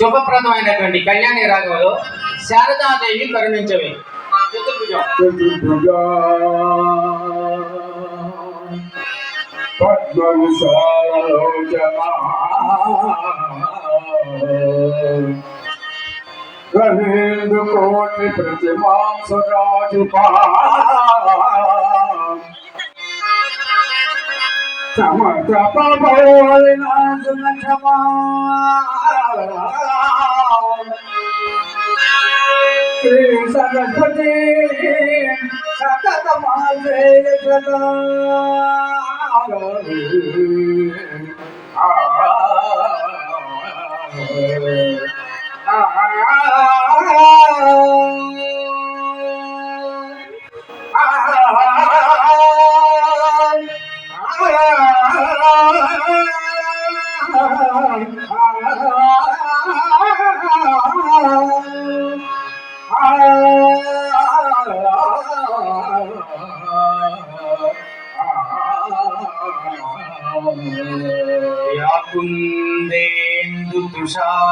శుభప్రదమైనటువంటి కళ్యాణి రాగంలో శారదాదేవి కరుణించవి. చతుర్భుజం గణేందు కోటి ప్రతిమాంసరాజు సురాజుపా తమ తపవలినాదున క్షమా. శ్రీ సరస్వతి సతతమాలే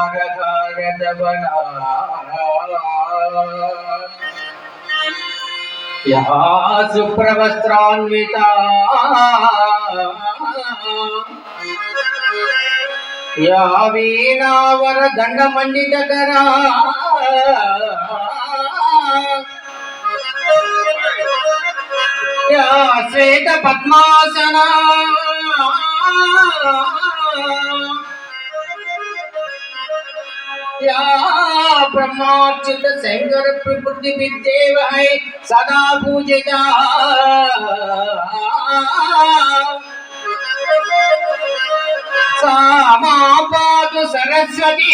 తుషారకారదవన యా సుప్రవస్త్రాన్విత యా వీణావర దండమండితకరా యా శ్వేత పద్మాసన యా బ్రహ్మాచ్యుత శంకర ప్రకృతి విద్యేవ హై సదా పూజిత సామా పాతు సరస్వతి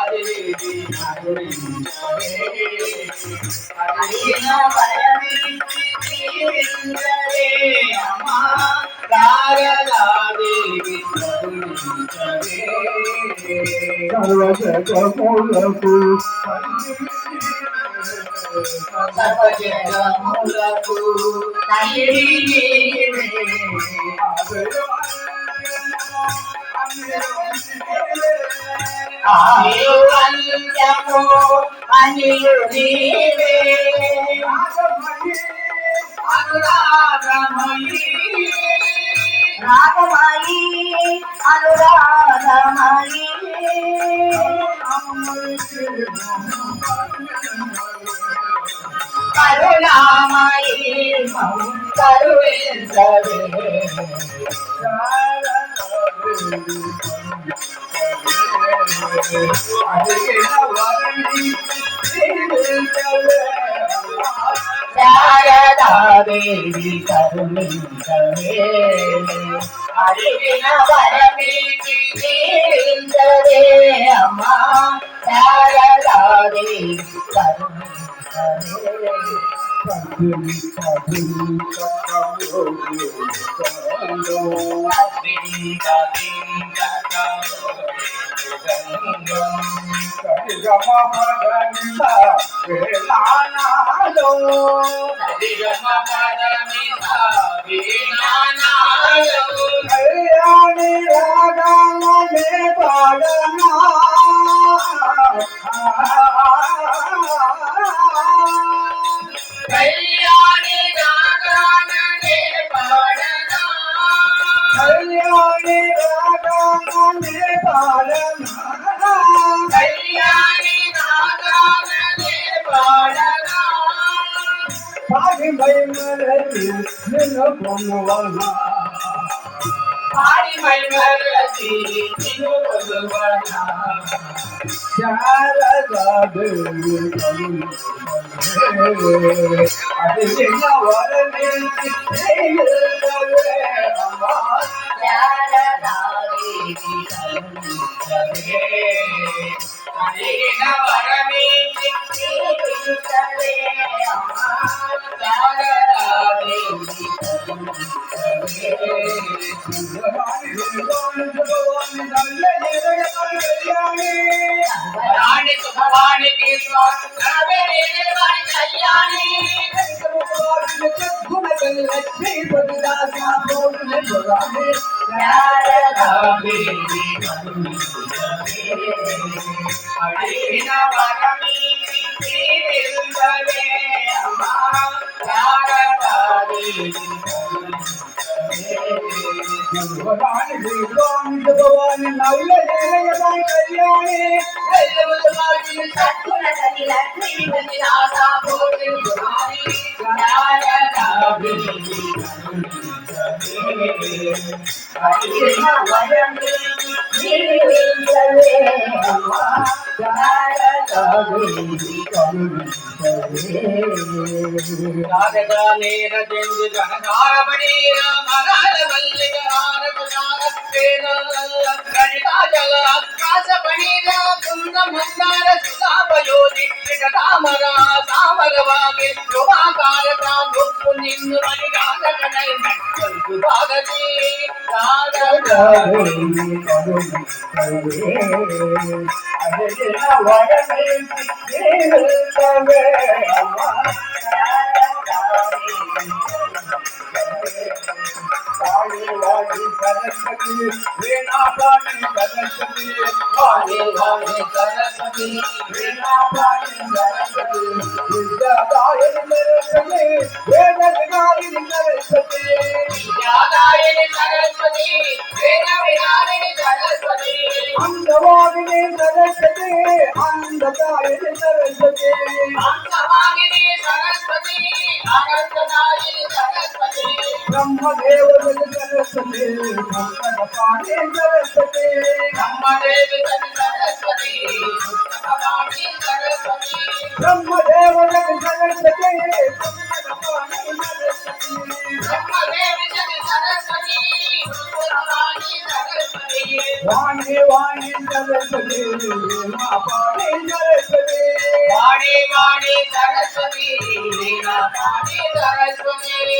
సర్వజగములకు సర్వజగములకు తల్లి అనియు నీవే. అనురాగమయీ రాగమాయి అనురాగమాయి కరుణామయీ మము కరుణించవే. శారదాదేవి కరుణించవే అడిగిన వరమీకి అమ్మా శారదాదేవి కరుణించవే. కళ్యాణి రాగాలనే పాడనా? பாடி மயமரதி நின்று கொள்வானா யாரதாது அது என்ன வரமே அம்மா யாரதாது రాణి సుఖవాణికి స్వామి కళ్యాణి శారదాదేవి అడిగిన వరమే దీవించవే అమ్మా శారదాదేవి సత్తుల తల్లి లక్ష్మీ రాధా పోటీ అడిగిన వరమే దీవించవే అమ్మా రాజగానేరజెందు జనగారమణి రామగాల మల్లిక హారకు నారస్వేద గణితాజల ఆకాశపణి కుంద முன்னார சுதாபயோதி ராமரா சாமரவாமி யுவாகாரதாம் புண்ணின் வழிகாரகனை பாகதி విద్యాదాయిని సరస్వతి వేద సరస్వతి అందవాదిని సరస్వతి అనంతదాయిని సరస్వతి బ్రహ్మదేవుని సరస్వతి సరస్వతి బ్రహ్మదేవి సరస్వతి வாணி வாணி சரஸ்வதி. சரஸ்வதி சரஸ்வதி